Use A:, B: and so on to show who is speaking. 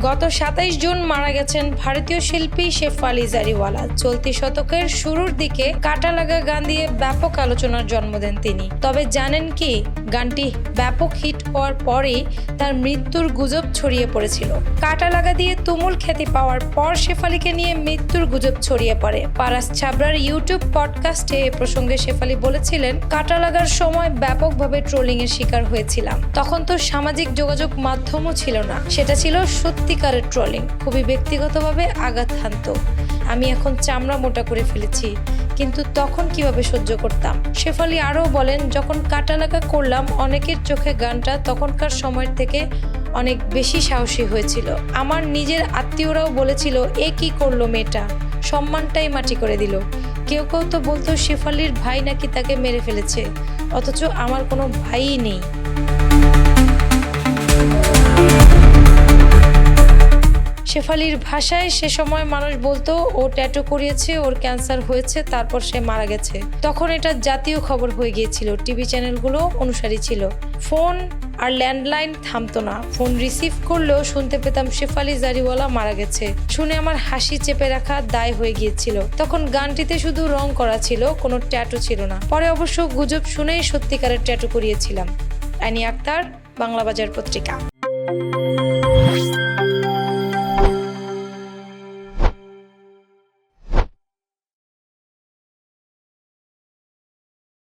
A: গত সাতাইশ জুন মারা গেছেন ভারতীয় শিল্পী শেফালি জারিওয়ালা। চলতি শতকের শুরুর দিকে কাটা লাগা গান দিয়ে ব্যাপক আলোচনার জন্ম দেন তিনি। তবে জানেন কি, গানটি ব্যাপক হিট হওয়ার পরেই তার মৃত্যুর গুজব ছড়িয়ে পড়েছিল। কাটা লাগা দিয়ে তুমুল খ্যাতি পাওয়ার পর শেফালিকে নিয়ে মৃত্যুর গুজব ছড়িয়ে পড়ে। পারাস ছাবরার ইউটিউব পডকাস্টে এ প্রসঙ্গে শেফালি বলেছিলেন কাটা লাগার সময় ব্যাপকভাবে ট্রোলিং এর শিকার হয়েছিলাম। তখন তো সামাজিক যোগাযোগ মাধ্যমও ছিল না। সেটা ছিল সত্যিকারের ট্রলিং, খুবই ব্যক্তিগতভাবে আঘাত হানত আমি এখন চামড়া মোটা করে ফেলেছি, কিন্তু তখন কীভাবে সহ্য করতাম? শেফালি আরও বলেন, যখন কাটা লাগা করলাম, অনেকের চোখে গানটা তখনকার সময়ের থেকে অনেক বেশি সাহসী হয়েছিল। আমার নিজের আত্মীয়রাও বলেছিল, এ কি করল মেয়েটা? সম্মানটাই মাটি করে দিল। কেউ কেউ তো বলতো, শেফালির ভাই নাকি তাকে মেরে ফেলেছে। অথচ আমার কোনো ভাইই নেই। শেফালির ভাষায় সে সময় মানুষ বলতো, ও ট্যাটু করিয়েছে, ওর ক্যান্সার হয়েছে, তারপর সে মারা গেছে। তখন এটা জাতীয় খবর হয়ে গিয়েছিল, টিভি চ্যানেলগুলো অনুসারী ছিল। ফোন আর ল্যান্ডলাইন থামতো না। ফোন রিসিভ করলেও শুনতে পেতাম, শেফালি জারিওয়ালা মারা গেছে। শুনে আমার হাসি চেপে রাখা দায় হয়ে গিয়েছিল। তখন গানটিতে শুধু রং করা ছিল, কোনো ট্যাটু ছিল না। পরে অবশ্য গুজব শুনেই সত্যিকারের ট্যাটু করিয়েছিলাম। অ্যানি আক্তার বাংলা বাজার পত্রিকা।